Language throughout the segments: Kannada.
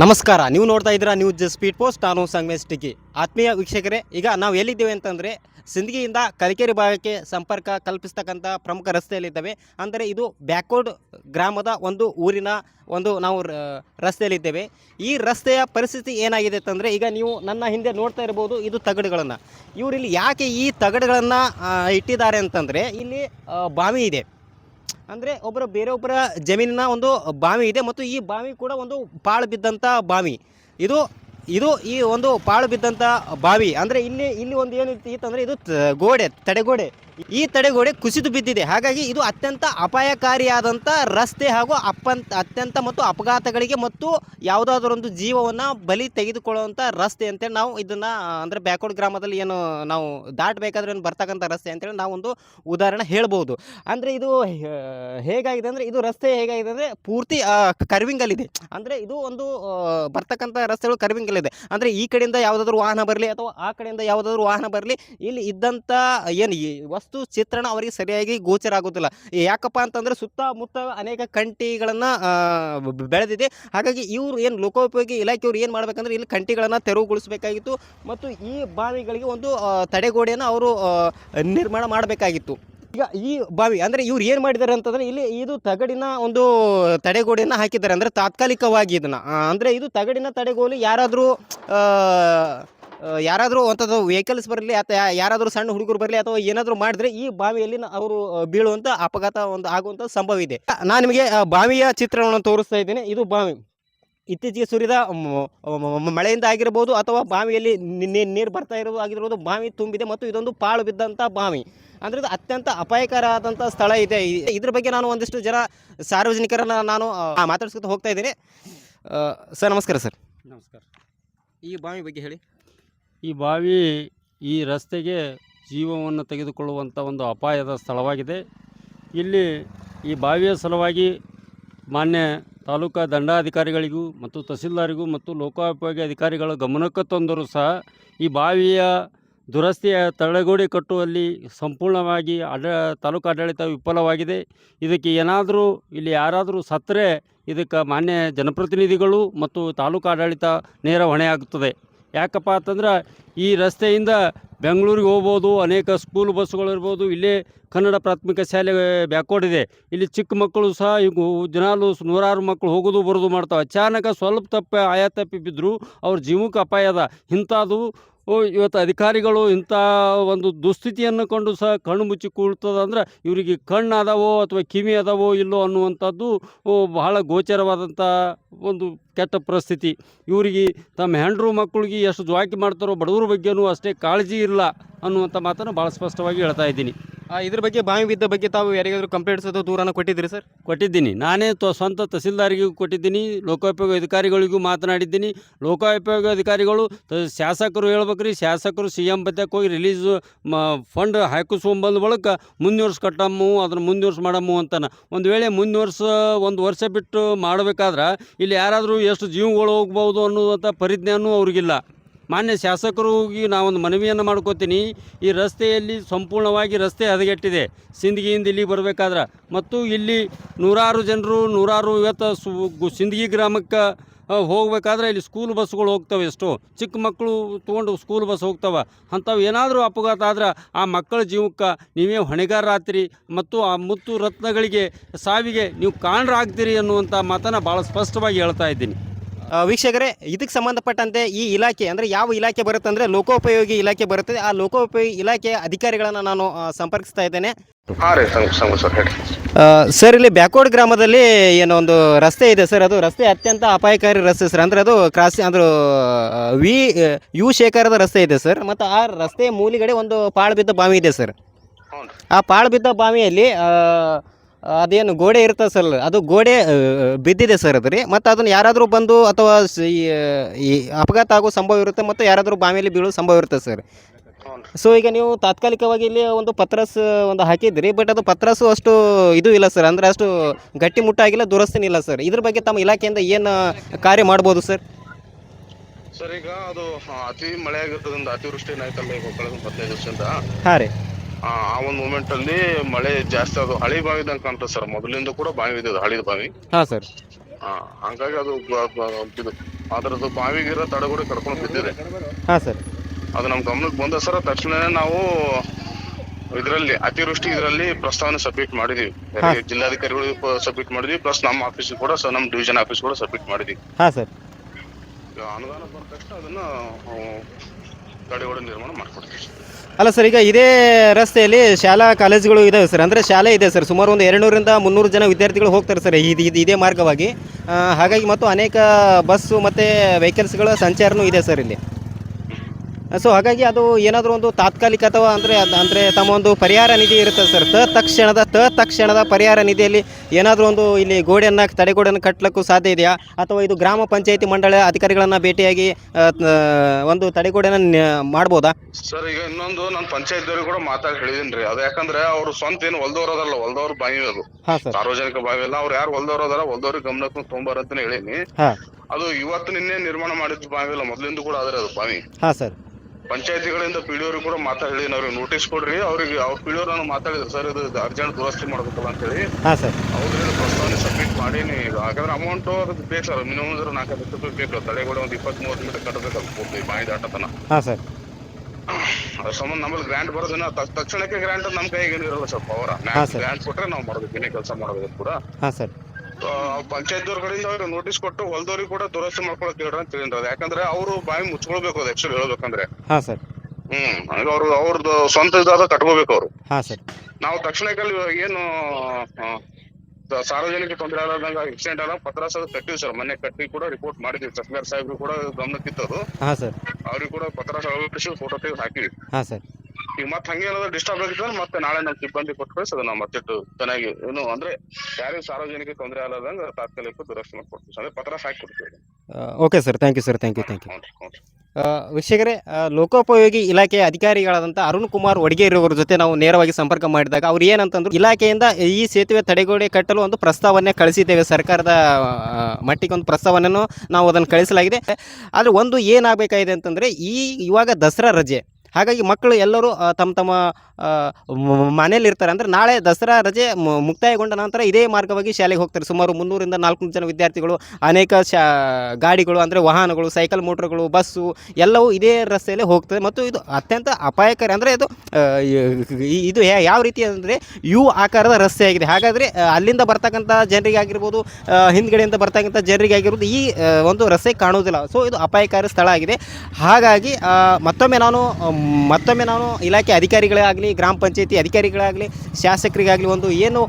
ನಮಸ್ಕಾರ, ನೀವು ನೋಡ್ತಾ ಇದ್ದೀರಾ ನ್ಯೂಸ್ ಸ್ಪೀಡ್ ಪೋಸ್ಟ್ ನಾನು ಸಂಗಮೇಶ್ ಸ್ಟಿಕ್ಕಿ ಆತ್ಮೀಯ ವೀಕ್ಷಕರೇ, ಈಗ ನಾವು ಎಲ್ಲಿದ್ದೇವೆ ಅಂತಂದರೆ ಸಿಂದಗಿಯಿಂದ ಕಲಿಕೆರೆ ಭಾಗಕ್ಕೆ ಸಂಪರ್ಕ ಕಲ್ಪಿಸ್ತಕ್ಕಂಥ ಪ್ರಮುಖ ರಸ್ತೆಯಲ್ಲಿದ್ದಾವೆ. ಅಂದರೆ ಇದು ಬ್ಯಾಕ್ವರ್ಡ್ ಗ್ರಾಮದ ಒಂದು ಊರಿನ ಒಂದು ನಾವು ರಸ್ತೆಯಲ್ಲಿದ್ದೇವೆ. ಈ ರಸ್ತೆಯ ಪರಿಸ್ಥಿತಿ ಏನಾಗಿದೆ ಅಂತಂದರೆ, ಈಗ ನೀವು ನನ್ನ ಹಿಂದೆ ನೋಡ್ತಾ ಇರ್ಬೋದು, ಇದು ತಗಡುಗಳನ್ನು. ಇವರಿಲ್ಲಿ ಯಾಕೆ ಈ ತಗಡುಗಳನ್ನು ಇಟ್ಟಿದ್ದಾರೆ ಅಂತಂದರೆ, ಇಲ್ಲಿ ಬಾವಿ ಇದೆ. ಅಂದರೆ ಒಬ್ಬರ ಬೇರೊಬ್ಬರ ಜಮೀನಿನ ಒಂದು ಬಾವಿ ಇದೆ ಮತ್ತು ಈ ಬಾವಿ ಕೂಡ ಒಂದು ಪಾಳು ಬಿದ್ದಂಥ ಬಾವಿ. ಇದು ಇದು ಈ ಒಂದು ಪಾಳು ಬಿದ್ದಂಥ ಬಾವಿ. ಅಂದರೆ ಇಲ್ಲಿ ಇಲ್ಲಿ ಒಂದು ಏನು ಇತ್ತಂದರೆ ಇದು ಗೋಡೆ, ತಡೆಗೋಡೆ. ಈ ತಡೆಗೋಡೆ ಕುಸಿದು ಬಿದ್ದಿದೆ. ಹಾಗಾಗಿ ಇದು ಅತ್ಯಂತ ಅಪಾಯಕಾರಿಯಾದಂಥ ರಸ್ತೆ ಹಾಗೂ ಅಪ್ಪಂತ, ಅತ್ಯಂತ ಮತ್ತು ಅಪಘಾತಗಳಿಗೆ ಮತ್ತು ಯಾವುದಾದ್ರೊಂದು ಜೀವವನ್ನು ಬಲಿ ತೆಗೆದುಕೊಳ್ಳುವಂಥ ರಸ್ತೆ ಅಂತೇಳಿ ನಾವು ಇದನ್ನು, ಅಂದರೆ ಬ್ಯಾಕ್ವರ್ಡ್ ಗ್ರಾಮದಲ್ಲಿ ಏನು ನಾವು ದಾಟಬೇಕಾದ್ರೆ ಏನು ಬರ್ತಕ್ಕಂಥ ರಸ್ತೆ ಅಂತೇಳಿ ನಾವು ಒಂದು ಉದಾಹರಣೆ ಹೇಳ್ಬೋದು. ಅಂದರೆ ಇದು ಹೇಗಾಗಿದೆ ಅಂದರೆ ಇದು ರಸ್ತೆ ಹೇಗಾಗಿದೆ ಅಂದರೆ ಪೂರ್ತಿ ಕರ್ವಿಂಗಲ್ಲಿದೆ ಅಂದರೆ ಇದು ಒಂದು ಬರ್ತಕ್ಕಂಥ ರಸ್ತೆಗಳು ಕರ್ವಿಂಗಲ್ಲಿದೆ ಅಂದರೆ ಈ ಕಡೆಯಿಂದ ಯಾವುದಾದ್ರೂ ವಾಹನ ಬರಲಿ ಅಥವಾ ಆ ಕಡೆಯಿಂದ ಯಾವುದಾದ್ರೂ ವಾಹನ ಬರಲಿ, ಇಲ್ಲಿ ಇದ್ದಂಥ ಏನು ಈ ವಸ್ತು ಚಿತ್ರಣ ಅವರಿಗೆ ಸರಿಯಾಗಿ ಗೋಚರ ಆಗೋದಿಲ್ಲ. ಯಾಕಪ್ಪ ಅಂತಂದರೆ ಸುತ್ತಮುತ್ತ ಅನೇಕ ಕಂಟಿಗಳನ್ನು ಬೆಳೆದಿದೆ. ಹಾಗಾಗಿ ಇವರು ಏನು ಲೋಕೋಪಯೋಗಿ ಇಲಾಖೆಯವರು ಏನು ಮಾಡಬೇಕಂದ್ರೆ ಇಲ್ಲಿ ಕಂಟಿಗಳನ್ನು ತೆರವುಗೊಳಿಸಬೇಕಾಗಿತ್ತು. ಮತ್ತು ಈ ಬಾವಿಗಳಿಗೆ ಒಂದು ತಡೆಗೋಡೆಯನ್ನು ಅವರು ನಿರ್ಮಾಣ ಮಾಡಬೇಕಾಗಿತ್ತು. ಈಗ ಈ ಬಾವಿ, ಅಂದ್ರೆ ಇವ್ರು ಏನು ಮಾಡಿದ್ದಾರೆ ಅಂತಂದ್ರೆ ಇಲ್ಲಿ ಇದು ತಗಡಿನ ಒಂದು ತಡೆಗೋಡೆಯನ್ನ ಹಾಕಿದ್ದಾರೆ. ಅಂದ್ರೆ ತಾತ್ಕಾಲಿಕವಾಗಿ ಇದನ್ನ. ಅಂದ್ರೆ ಇದು ತಗಡಿನ ತಡೆಗೋಲು ಯಾರಾದರೂ ಯಾರಾದರೂ ಅಂಥದ್ದು ವೆಹಿಕಲ್ಸ್ ಬರಲಿ ಅಥವಾ ಯಾರಾದರೂ ಸಣ್ಣ ಹುಡುಗರು ಬರಲಿ ಅಥವಾ ಏನಾದರೂ ಮಾಡಿದ್ರೆ ಈ ಬಾವಿಯಲ್ಲಿ ಅವರು ಬೀಳುವಂಥ ಅಪಘಾತ ಒಂದು ಆಗುವಂಥ ಸಂಭವ ಇದೆ. ನಾನು ನಿಮಗೆ ಬಾವಿಯ ಚಿತ್ರಣವನ್ನು ತೋರಿಸ್ತಾ ಇದ್ದೀನಿ. ಇದು ಬಾವಿ. ಇತ್ತೀಚೆಗೆ ಸುರಿದ ಮಳೆಯಿಂದ ಆಗಿರ್ಬೋದು ಅಥವಾ ಬಾವಿಯಲ್ಲಿ ನೀರು ಬರ್ತಾ ಇರೋದು ಆಗಿರ್ಬೋದು ಬಾವಿ ತುಂಬಿದೆ ಮತ್ತು ಇದೊಂದು ಪಾಳು ಬಿದ್ದಂಥ ಬಾವಿ. ಅಂದರೆ ಇದು ಅತ್ಯಂತ ಅಪಾಯಕರ ಆದಂಥ ಸ್ಥಳ ಇದೆ. ಇದ್ರ ಬಗ್ಗೆ ನಾನು ಒಂದಿಷ್ಟು ಜನ ಸಾರ್ವಜನಿಕರನ್ನ ನಾನು ಮಾತಾಡ್ಸ್ಕೊತ ಹೋಗ್ತಾ ಇದ್ದೀನಿ. ಸರ್ ನಮಸ್ಕಾರ ಸರ್. ನಮಸ್ಕಾರ. ಈ ಬಾವಿ ಬಗ್ಗೆ ಹೇಳಿ. ಈ ಬಾವಿ ಈ ರಸ್ತೆಗೆ ಜೀವವನ್ನು ತೆಗೆದುಕೊಳ್ಳುವಂಥ ಒಂದು ಅಪಾಯದ ಸ್ಥಳವಾಗಿದೆ. ಇಲ್ಲಿ ಈ ಬಾವಿಯ ಸಲುವಾಗಿ ಮಾನ್ಯ ತಾಲೂಕಾ ದಂಡಾಧಿಕಾರಿಗಳಿಗೂ ಮತ್ತು ತಹಸೀಲ್ದಾರಿಗೂ ಮತ್ತು ಲೋಕೋಪಯೋಗಿ ಅಧಿಕಾರಿಗಳ ಗಮನಕ್ಕೆ ತಂದರೂ ಸಹ ಈ ಬಾವಿಯ ದುರಸ್ತಿಯ ತಡೆಗೋಡೆ ಕಟ್ಟುವಲ್ಲಿ ಸಂಪೂರ್ಣವಾಗಿ ಅಡ, ತಾಲೂಕು ಆಡಳಿತ ವಿಫಲವಾಗಿದೆ. ಇದಕ್ಕೆ ಏನಾದರೂ ಇಲ್ಲಿ ಯಾರಾದರೂ ಸತ್ತರೆ ಇದಕ್ಕೆ ಮಾನ್ಯ ಜನಪ್ರತಿನಿಧಿಗಳು ಮತ್ತು ತಾಲೂಕು ಆಡಳಿತ ನೇರ ಹೊಣೆಯಾಗುತ್ತದೆ. ಯಾಕಪ್ಪ ಅಂತಂದ್ರೆ ಈ ರಸ್ತೆಯಿಂದ ಬೆಂಗಳೂರಿಗೆ ಹೋಗ್ಬೋದು, ಅನೇಕ ಸ್ಕೂಲ್ ಬಸ್ಸುಗಳು ಇರ್ಬೋದು, ಇಲ್ಲೇ ಕನ್ನಡ ಪ್ರಾಥಮಿಕ ಶಾಲೆ ಬ್ಯಾಕ್ವರ್ಡ್ ಇದೆ. ಇಲ್ಲಿ ಚಿಕ್ಕ ಮಕ್ಕಳು ಸಹ ಈಗ ದಿನಾಲು ನೂರಾರು ಮಕ್ಕಳು ಹೋಗೋದು ಬರೋದು ಮಾಡ್ತಾವೆ. ಅಚಾನಕ ಸ್ವಲ್ಪ ತಪ್ಪು ಆಯಾ ತಪ್ಪಿ ಬಿದ್ದರೂ ಅವ್ರ ಜೀವಕ್ಕೆ ಅಪಾಯ ಅದ. ಇಂಥದ್ದು ಇವತ್ತು ಅಧಿಕಾರಿಗಳು ಇಂಥ ಒಂದು ದುಸ್ಥಿತಿಯನ್ನು ಕಂಡು ಸಹ ಕಣ್ಣು ಮುಚ್ಚಿ ಕೂಡ್ತದಂದ್ರೆ ಇವರಿಗೆ ಕಣ್ಣು ಅದಾವೋ ಅಥವಾ ಕಿವಿ ಅದಾವೋ ಇಲ್ಲೋ ಅನ್ನುವಂಥದ್ದು ಬಹಳ ಗೋಚರವಾದಂಥ ಒಂದು ಕೆಟ್ಟ ಪರಿಸ್ಥಿತಿ. ಇವರಿಗೆ ತಮ್ಮ ಹೆಂಡ್ರು ಮಕ್ಕಳಿಗೆ ಎಷ್ಟು ಜ್ವಾಕಿ ಮಾಡ್ತಾರೋ ಬಡವ್ರ ಬಗ್ಗೆನೂ ಅಷ್ಟೇ ಕಾಳಜಿ ಇಲ್ಲ ಅನ್ನುವಂಥ ಮಾತನ್ನು ಭಾಳ ಸ್ಪಷ್ಟವಾಗಿ ಹೇಳ್ತಾ ಇದ್ದೀನಿ. ಇದ್ರ ಬಗ್ಗೆ ಬಾವಿ ಬಿದ್ದ ಬಗ್ಗೆ ತಾವು ಯಾರಿಗಾದರೂ ಕಂಪ್ಲೇಂಟ್ಸ್ ಅಥವಾ ದೂರನ ಕೊಟ್ಟಿದ್ದೀರಿ ಸರ್? ಕೊಟ್ಟಿದ್ದೀನಿ. ನಾನೇ ತ ಸ್ವಂತ ತಹಸೀಲ್ದಾರಿಗೂ ಕೊಟ್ಟಿದ್ದೀನಿ, ಲೋಕೋಪಯೋಗ ಅಧಿಕಾರಿಗಳಿಗೂ ಮಾತನಾಡಿದ್ದೀನಿ. ಲೋಕೋಪಯೋಗ ಅಧಿಕಾರಿಗಳು, ತ ಶಾಸಕರು ಹೇಳ್ಬೇಕ್ರಿ. ಶಾಸಕರು ಸಿ ಎಂ ಬತ್ತಕ್ಕೆ ಹೋಗಿ ರಿಲೀಸ್ ಫಂಡ್ ಹಾಕಿಸ್ಕೊಂಬಂದ ಬಳಿಕ ಮುಂದುವರ್ಸ್ ಕಟ್ಟಮ್ಮು, ಅದನ್ನು ವರ್ಷ ಮಾಡಮ್ಮು ಅಂತಾನೆ. ಒಂದು ವೇಳೆ ಮುಂದುವರ್ಸ ಒಂದು ವರ್ಷ ಬಿಟ್ಟು ಮಾಡಬೇಕಾದ್ರೆ ಇಲ್ಲಿ ಯಾರಾದರೂ ಎಷ್ಟು ಜೀವಗಳು ಹೋಗ್ಬೋದು ಅನ್ನುವಂಥ ಪರಿಜ್ಞಾನೂ ಅವ್ರಿಗಿಲ್ಲ. ಮಾನ್ಯ ಶಾಸಕರಿಗೆ ನಾವೊಂದು ಮನವಿಯನ್ನು ಮಾಡ್ಕೋತೀನಿ. ಈ ರಸ್ತೆಯಲ್ಲಿ ಸಂಪೂರ್ಣವಾಗಿ ರಸ್ತೆ ಹದಗೆಟ್ಟಿದೆ. ಸಿಂದಗಿಯಿಂದ ಇಲ್ಲಿ ಬರಬೇಕಾದ್ರೆ ಮತ್ತು ಇಲ್ಲಿ ನೂರಾರು ಜನರು, ನೂರಾರು ಇವತ್ತು ಸು ಸಿಂದಗಿ ಗ್ರಾಮಕ್ಕೆ ಹೋಗಬೇಕಾದ್ರೆ ಇಲ್ಲಿ ಸ್ಕೂಲ್ ಬಸ್ಗಳು ಹೋಗ್ತವೆ ಎಷ್ಟೋ. ಚಿಕ್ಕ ಮಕ್ಕಳು ತೊಗೊಂಡು ಸ್ಕೂಲ್ ಬಸ್ ಹೋಗ್ತವೆ. ಅಂಥವು ಏನಾದರೂ ಅಪಘಾತ ಆದ್ರೆ ಆ ಮಕ್ಕಳ ಜೀವಕ್ಕೆ ನೀವೇ ಹೊಣೆಗಾರರಾಗ್ತೀರಿ ಮತ್ತು ಆ ಮುತ್ತು ರತ್ನಗಳಿಗೆ, ಸಾವಿಗೆ ನೀವು ಕಾರಣರಾಗ್ತೀರಿ ಅನ್ನುವಂಥ ಮಾತನ್ನು ಭಾಳ ಸ್ಪಷ್ಟವಾಗಿ ಹೇಳ್ತಾ ಇದ್ದೀನಿ. ವೀಕ್ಷಕರೇ ಇದಕ್ಕೆ ಸಂಬಂಧಪಟ್ಟಂತೆ ಈ ಇಲಾಖೆ ಅಂದರೆ ಯಾವ ಇಲಾಖೆ ಬರುತ್ತೆ ಅಂದರೆ ಲೋಕೋಪಯೋಗಿ ಇಲಾಖೆ ಬರುತ್ತದೆ ಆ ಲೋಕೋಪಯೋಗಿ ಇಲಾಖೆಯ ಅಧಿಕಾರಿಗಳನ್ನು ನಾನು ಸಂಪರ್ಕಿಸ್ತಾ ಇದ್ದೇನೆ. ಸರ್ ಇಲ್ಲಿ ಬ್ಯಾಕ್ವರ್ಡ್ ಗ್ರಾಮದಲ್ಲಿ ಏನೋ ಒಂದು ರಸ್ತೆ ಇದೆ ಸರ್. ಅದು ರಸ್ತೆ ಅತ್ಯಂತ ಅಪಾಯಕಾರಿ ರಸ್ತೆ ಸರ್. ಅಂದರೆ ಅದು ಕ್ರಾಸ್ ಅಂದ್ರೆ ವಿ ಯು ಶೇಖರದ ರಸ್ತೆ ಇದೆ ಸರ್. ಮತ್ತು ಆ ರಸ್ತೆಯ ಮೂಲಿಗಡೆ ಒಂದು ಪಾಳು ಬಿದ್ದ ಬಾವಿ ಇದೆ ಸರ್. ಆ ಪಾಳು ಬಿದ್ದ ಬಾವಿಯಲ್ಲಿ ಅದೇನು ಗೋಡೆ ಇರ್ತದೆ ಸರ್? ಅದು ಗೋಡೆ ಬಿದ್ದಿದೆ ಸರ್ ಅದು ರೀ ಮತ್ತು ಅದನ್ನು ಯಾರಾದರೂ ಬಂದು ಅಥವಾ ಈ ಅಪಘಾತ ಆಗೋ ಸಂಭವ ಇರುತ್ತೆ ಮತ್ತು ಯಾರಾದರೂ ಬಾವಿಯಲ್ಲಿ ಬೀಳೋ ಸಂಭವ ಇರುತ್ತೆ ಸರ್. ಸೊ ಈಗ ನೀವು ತಾತ್ಕಾಲಿಕವಾಗಿ ಇಲ್ಲಿ ಒಂದು ಪತ್ರಸ್ ಒಂದು ಹಾಕಿದ್ರಿ ಬಟ್ ಅದು ಪತ್ರಸು ಅಷ್ಟು ಇದು ಇಲ್ಲ ಸರ್. ಅಂದರೆ ಅಷ್ಟು ಗಟ್ಟಿ ಮುಟ್ಟಾಗಿಲ್ಲ ದುರಸ್ತಿನ ಇಲ್ಲ ಸರ್. ಇದ್ರ ಬಗ್ಗೆ ತಮ್ಮ ಇಲಾಖೆಯಿಂದ ಏನು ಕಾರ್ಯ ಮಾಡ್ಬೋದು ಸರ್? ಸರ್ ಈಗ ಅದು ಅತಿ ಮಳೆ ಆಗಿರೋದ್ರಿಂದ ಅತಿವೃಷ್ಟಿ ಏನಾಯ್ತಲ್ಲ ಈಗ ಕಳೆದ ಹದಿನೈದು ವರ್ಷದಿಂದ. ಹಾಂ ರೀ. ಆ ಆ ಒಂದು ಮೂಮೆಂಟ್ ಅಲ್ಲಿ ಮಳೆ ಜಾಸ್ತಿ ಅದು ಹಳಿ ಬಾವಿ ಇದ್ದಂಗೆ ಕಾಣ್ತದೆ ಸರ್. ಮೊದಲಿಂದ ಕೂಡ ಬಾವಿ ಇದೆ ಅದು ಹಳಿದ ಬಾವಿ. ಹಾ ಸರ್. ಆ, ಹಂಗಾಗಿ ಅದು ಬ- ಬ- ಇದು ಅದ್ರದ್ದು ಬಾವಿಗಿರೋ ತಡೆಗೋಡೆ ಕಡ್ಕೊಂಡು ಬಿದ್ದಿದೆ ಹಾ ಸರ್. ಅದು ನಮ್ಮ ಗಮನಕ್ಕೆ ಬಂದ ಸರ್ ತಕ್ಷಣ ನಾವು ಇದರಲ್ಲಿ ಅತಿವೃಷ್ಟಿ ಇದರಲ್ಲಿ ಪ್ರಸ್ತಾವನೆ ಸಬ್ಮಿಟ್ ಮಾಡಿದೀವಿ. ಜಿಲ್ಲಾಧಿಕಾರಿಗಳು ಸಬ್ಮಿಟ್ ಮಾಡಿದ್ವಿ ಪ್ಲಸ್ ನಮ್ಮ ಆಫೀಸ್ ಕೂಡ ಸರ್ ನಮ್ಮ ಡಿವಿಷನ್ ಆಫೀಸ್ ಕೂಡ ಸಬ್ಮಿಟ್ ಮಾಡಿದ್ವಿ. ಹಾ ಸರ್. ಈಗ ಅನುದಾನ ಬಂದ ತಕ್ಷಣ ಅದನ್ನ ಆ, ತಡೆಗೋಡೆ ನಿರ್ಮಾಣ ಮಾಡ್ಕೊಡ್ತೀವಿ. ಅಲ್ಲ ಸರ್, ಈಗ ಇದೇ ರಸ್ತೆಯಲ್ಲಿ ಶಾಲಾ ಕಾಲೇಜುಗಳು ಇದಾವೆ ಸರ್. ಅಂದರೆ ಶಾಲೆ ಇದೆ ಸರ್. ಸುಮಾರು ಒಂದು ಎರಡುನೂರಿಂದ ಮುನ್ನೂರು ಜನ ವಿದ್ಯಾರ್ಥಿಗಳು ಹೋಗ್ತಾರೆ ಸರ್ ಇದು ಇದು ಇದೇ ಮಾರ್ಗವಾಗಿ. ಹಾಗಾಗಿ ಮತ್ತು ಅನೇಕ ಬಸ್ಸು ಮತ್ತು ವೆಹಿಕಲ್ಸ್ಗಳ ಸಂಚಾರನೂ ಇದೆ ಸರ್ ಇಲ್ಲಿ. ಸೊ ಹಾಗಾಗಿ ಅದು ಏನಾದರೂ ಒಂದು ತಾತ್ಕಾಲಿಕ ಅಥವಾ ಅಂದರೆ ಅಂದರೆ ತಮ್ಮ ಒಂದು ಪರಿಹಾರ ನಿಧಿ ಇರುತ್ತೆ ಸರ್. ತ ತಕ್ಷಣದ ತ ತಕ್ಷಣದ ಪರಿಹಾರ ನಿಧಿಯಲ್ಲಿ ಏನಾದರೂ ಒಂದು ಇಲ್ಲಿ ಗೋಡೆಯನ್ನು ತಡೆಗೋಡೆಯನ್ನು ಕಟ್ಟಲಿಕ್ಕೂ ಸಾಧ್ಯ ಇದೆಯಾ? ಅಥವಾ ಇದು ಗ್ರಾಮ ಪಂಚಾಯತಿ ಮಂಡಳ ಅಧಿಕಾರಿಗಳನ್ನು ಭೇಟಿಯಾಗಿ ಒಂದು ತಡೆಗೋಡೆಯನ್ನು ಮಾಡ್ಬೋದಾ? ಸರ್ ಈಗ ಇನ್ನೊಂದು ನಾನು ಪಂಚಾಯತ್ ದವ್ರಿಗೆ ಕೂಡ ಮಾತಾಡಿ ಹೇಳಿದೀನಿ ಅದು ಯಾಕಂದ್ರೆ ಅವರು ಸ್ವಂತ ಏನು ಹೊಲ್ದವ್ರು ಅದಲ್ಲ. ಹೊಲ್ದವ್ರ ಬಾವಿ ಅದು. ಹಾಂ ಸರ್. ಸಾರ್ವಜನಿಕ ಬಾವಿ ಅಲ್ಲ ಅವ್ರು ಯಾರು ಹೊಲ್ದವ್ರು ಅದಾರ ಹೊಲ್ದವ್ರಿಗೆ ಗಮನಕ್ಕೆ ತೊಂಬಾರಂತಾನೆ ಹೇಳಿನಿ ಹೇಳೀನಿ. ಹಾಂ. ಅದು ಇವತ್ತು ನಿನ್ನೆ ನಿರ್ಮಾಣ ಮಾಡಿದ ಬಾವಿ ಅಲ್ಲ ಮೊದ್ಲಿಂದ ಕೂಡ ಅದ್ರ ಅದು ಬಾವಿ. ಹಾಂ ಸರ್. ಪಂಚಾಯತಿಗಳಿಂದ ಪಿಡಿಯೋರಿಗೆ ಕೂಡ ಮಾತಾಡಿ ಅವ್ರಿಗೆ ನೋಟಿಸ್ ಕೊಡ್ರಿ ಅವ್ರಿಗೆ ಅವ್ರ ಪಿಡಿಯೋರ್ ನಾನು ಮಾತಾಡಿದ್ರು ಸರ್ ಇದು ಅರ್ಜೆಂಟ್ ದುರಸ್ತಿ ಮಾಡ್ಬೇಕಲ್ಲ ಅಂತ ಹೇಳಿ ಹಾಂ ಸರ್. ಅವ್ರಿಗೆ ಪ್ರಸ್ತಾವನೆ ಸಬ್ಮಿಟ್ ಮಾಡೀನಿ ಈಗ. ಯಾಕಂದ್ರೆ ಅಮೌಂಟ್ ಅದಕ್ಕೆ ಬೇಕು ಸರ್ ಮಿನಿಮಮ್ ಅಂದ್ರೆ ನಾಲ್ಕು ಲಕ್ಷ ರೂಪಾಯಿ ಬೇಕು. ತಡೆಗೋಡೆ ಒಂದು ಇಪ್ಪತ್ತ್ ಮೂವತ್ತು ಮೀಟರ್ ಪೂರ್ತಿ ಬಾಯಿ ದಾಟತನ ಹಾಂ ಸರ್. ಅದ್ರ ಸಂಬಂಧ ನಮ್ಮಲ್ಲಿ ಗ್ರಾಂಟ್ ಬರೋದಿನ ತಕ್ಷಣಕ್ಕೆ ಗ್ರಾಂಟ್ ನಮ್ಮ ಕೈಗೆ ಇರಲ್ಲ ಸರ್ ಪವರ್ ಹಾ, ಗ್ರಾಂಟ್ ಕೊಟ್ರೆ ನಾವು ಮಾಡೋದಕ್ಕೆ ಏನೇ ಕೆಲಸ ಮಾಡೋದು ಕೂಡ. ಹಾಂ ಸರ್. ಪಂಚಾಯತ್ ಅವ್ರ ಕಡೆಯಿಂದ ಅವ್ರಿಗೆ ನೋಟಿಸ್ ಕೊಟ್ಟು ಹೊಲದವ್ರಿಗೆ ಕೂಡ ದುರಸ್ತಿ ಮಾಡ್ಕೊಳಕ್ ಹೇಳ್ರಿ ಅಂತ ಹೇಳಿದ್ರು ಯಾಕಂದ್ರೆ ಅವರು ಬಾಯಿ ಮುಚ್ಕೊಳ್ಬೇಕು ಅದು ಆಕ್ಚುಲಿ ಹೇಳ್ಬೇಕಂದ್ರೆ. ಹಾ ಸರ್. ಹ್ಮ್ ಅವ್ರ ಅವ್ರು ಅವ್ರದ್ದು ಸ್ವಂತ ಇದಾದ ಕಟ್ಕೋಬೇಕು ಅವರು. ಹಾಂ ಸರ್. ನಾವು ತಕ್ಷಣಕ್ಕಲ್ಲಿ ಏನು ಆ, ಸ- ಸಾರ್ವಜನಿಕ ತೊಂದರೆ ಆದಂಗ ಆಕ್ಸಿಡೆಂಟ್ ಆದಾಗ ಪತ್ರ ಸಹ ಕಟ್ಟಿವಿ ಸರ್. ಮನೆ ಕಟ್ಟಿ ಕೂಡ ರಿಪೋರ್ಟ್ ಮಾಡಿದ್ವಿ. ತಹಸೀಲ್ದಾರ್ ಸಾಹೇಬ್ರು ಕೂಡ ಗಮನಕ್ಕಿತ್ತು ಅದು ಹಾಂ ಸರ್. ಅವ್ರಿಗೆ ಕೂಡ ಪತ್ರ ಸಹ ಫೋಟೋ ತೆಗೆದು ಹಾಕಿವಿ ಹಾಂ ಸರ್. ಈಗ ಮತ್ತೆ ಹಂಗೆ ಏನಾದ್ರು ಡಿಸ್ಟರ್ಬ್ ಅಂದ್ರೆ ಮತ್ತೆ ನಾಳೆ ನಮ್ಮ ಸಿಬ್ಬಂದಿ ಕೊಟ್ಟು ಕಳಿಸಿ ಅದನ್ನ ಮತ್ತೆ ಚೆನ್ನಾಗಿ ಏನು ಅಂದ್ರೆ ಯಾರಿಗೂ ಸಾರ್ವಜನಿಕ ತೊಂದರೆ ಆಗದಂಗ ತಾತ್ಕಾಲಿಕ ದುರಕ್ಷಣೆ ಕೊಡ್ತೀವಿ ಅಂದ್ರೆ ಪತ್ರ ಹಾಕಿ ಕೊಡ್ತೀವಿ okay sir thank you sir thank you thank you ವೀಕ್ಷಕರೇ ಲೋಕೋಪಯೋಗಿ ಇಲಾಖೆಯ ಅಧಿಕಾರಿಗಳಾದಂಥ ಅರುಣ್ ಕುಮಾರ್ ಒಡಗೇರಿ ಅವರ ಜೊತೆ ನಾವು ನೇರವಾಗಿ ಸಂಪರ್ಕ ಮಾಡಿದಾಗ ಅವ್ರು ಏನಂತಂದ್ರು ಇಲಾಖೆಯಿಂದ ಈ ಸೇತುವೆ ತಡೆಗೋಡೆ ಕಟ್ಟಲು ಒಂದು ಪ್ರಸ್ತಾವನೆ ಕಳಿಸಿದ್ದೇವೆ. ಸರ್ಕಾರದ ಮಟ್ಟಿಗೆ ಒಂದು ಪ್ರಸ್ತಾವನೆಯನ್ನು ನಾವು ಅದನ್ನು ಕಳಿಸಲಾಗಿದೆ. ಆದರೆ ಒಂದು ಏನಾಗಬೇಕಾಗಿದೆ ಅಂತಂದರೆ ಈ ಇವಾಗ ದಸರಾ ರಜೆ. ಹಾಗಾಗಿ ಮಕ್ಕಳು ಎಲ್ಲರೂ ತಮ್ಮ ತಮ್ಮ ಆ, ಮ- ಮನೇಲಿ ಇರ್ತಾರೆ. ಅಂದರೆ ನಾಳೆ ದಸರಾ ರಜೆ ಮುಕ್ತಾಯಗೊಂಡ ನಂತರ ಇದೇ ಮಾರ್ಗವಾಗಿ ಶಾಲೆಗೆ ಹೋಗ್ತಾರೆ. ಸುಮಾರು ಮುನ್ನೂರಿಂದ ನಾಲ್ಕುನೂರು ಜನ ವಿದ್ಯಾರ್ಥಿಗಳು ಅನೇಕ ಶಾ ಗಾಡಿಗಳು ಅಂದರೆ ವಾಹನಗಳು ಸೈಕಲ್ ಮೋಟ್ರ್ಗಳು ಬಸ್ಸು ಎಲ್ಲವೂ ಇದೇ ರಸ್ತೆಯಲ್ಲೇ ಹೋಗ್ತದೆ. ಮತ್ತು ಇದು ಅತ್ಯಂತ ಅಪಾಯಕಾರಿ ಅಂದರೆ ಇದು ಇದು ಯಾವ ರೀತಿ ಅಂದರೆ ಯು ಆಕಾರದ ರಸ್ತೆ ಆಗಿದೆ. ಹಾಗಾದರೆ ಅಲ್ಲಿಂದ ಬರ್ತಕ್ಕಂಥ ಜನರಿಗೆ ಆಗಿರ್ಬೋದು ಹಿಂದ್ಗಡೆಯಿಂದ ಬರ್ತಕ್ಕಂಥ ಜನರಿಗೆ ಆಗಿರ್ಬೋದು ಈ ಒಂದು ರಸ್ತೆ ಕಾಣುವುದಿಲ್ಲ. ಸೊ ಇದು ಅಪಾಯಕಾರಿ ಸ್ಥಳ ಆಗಿದೆ. ಹಾಗಾಗಿ ಮತ್ತೊಮ್ಮೆ ನಾನು ಮತ್ತೊಮ್ಮೆ ನಾನು ಇಲಾಖೆ ಅಧಿಕಾರಿಗಳೇ ಆಗಲಿ ಗ್ರಾಮ ಪಂಚಾಯತಿ ಅಧಿಕಾರಿಗಳಾಗಲಿ, ಶಾಸಕರಿಗಾಗಲಿ ಒಂದು ಏನು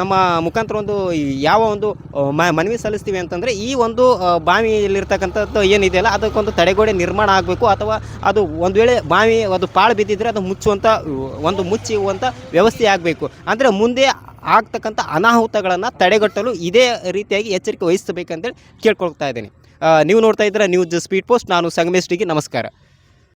ನಮ್ಮ ಮುಖಾಂತರ ಒಂದು ಯಾವ ಒಂದು ಮನವಿ ಸಲ್ಲಿಸ್ತೀವಿ ಅಂತಂದರೆ ಈ ಒಂದು ಬಾವಿಯಲ್ಲಿರ್ತಕ್ಕಂಥದ್ದು ಏನಿದೆಯಲ್ಲ, ಅದಕ್ಕೊಂದು ತಡೆಗೋಡೆ ನಿರ್ಮಾಣ ಆಗಬೇಕು ಅಥವಾ ಅದು ಒಂದು ವೇಳೆ ಬಾವಿ ಅದು ಪಾಳು ಬಿದ್ದಿದ್ರೆ ಅದು ಮುಚ್ಚುವಂಥ ಒಂದು ಮುಚ್ಚುವಂಥ ವ್ಯವಸ್ಥೆ ಆಗಬೇಕು. ಅಂದರೆ ಮುಂದೆ ಆಗ್ತಕ್ಕಂಥ ಅನಾಹುತಗಳನ್ನು ತಡೆಗಟ್ಟಲು ಇದೇ ರೀತಿಯಾಗಿ ಎಚ್ಚರಿಕೆ ವಹಿಸಬೇಕಂತೇಳಿ ಕೇಳ್ಕೊಳ್ತಾ ಇದ್ದೀನಿ. ನೀವು ನೋಡ್ತಾ ಇದ್ದೀರಾ ನ್ಯೂಸ್ ಸ್ಪೀಡ್ ಪೋಸ್ಟ್, ನಾನು ಸಂಗಮೇಶ್ ಡಿಗೆ, ನಮಸ್ಕಾರ.